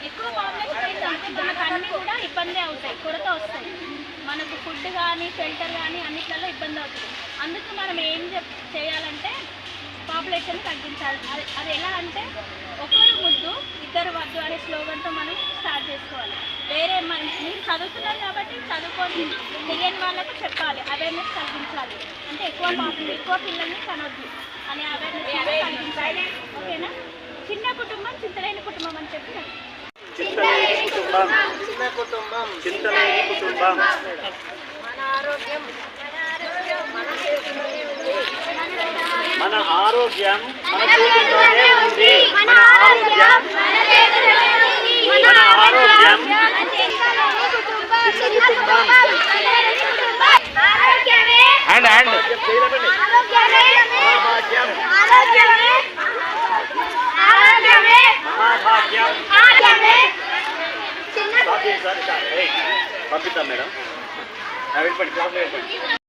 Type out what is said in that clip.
ఎక్కువ పాపులేషన్ అయితే మనకు కూడా ఇబ్బంది అవుతాయి కొరత వస్తాయి మనకు ఫుడ్ కానీ షెల్టర్ కానీ అన్నిట్లలో ఇబ్బంది అవుతుంది అందుకు మనం ఏం చెప్ చేయాలంటే పాపులేషన్ తగ్గించాలి అది అది ఎలా అంటే ఒకరు ముద్దు ఇద్దరు వద్దు అనే స్లోగన్తో మనం స్టార్ట్ చేసుకోవాలి వేరే మన మీరు చదువుతున్నారు కాబట్టి చదువుకొని తెలియని వాళ్ళకు చెప్పాలి అవేర్నెస్ కలిగించాలి అంటే ఎక్కువ పాపులే ఎక్కువ పిల్లల్ని కనొద్దు. అనే అవేర్నెస్ ఓకేనా? చిన్న కుటుంబం చింతలేని కుటుంబం అని చెప్పి చింతలేని కుటుంబం. చిన్న కుటుంబం చింతలేని కుటుంబం. మన ఆరోగ్యం. మన చేతుల్లోనే ఉంది. మన ఆరోగ్యం మన ఆరోగ్యం చిన్న కుటుంబం హ్యాండ్ హ్యాండ్ మహాభాగ్యం మహాభాగ్యం సారీ సారీ సారీ పంపిస్తాం మేడం. వెళ్ళిపోండి క్లాస్లో వెళ్ళిపోండి.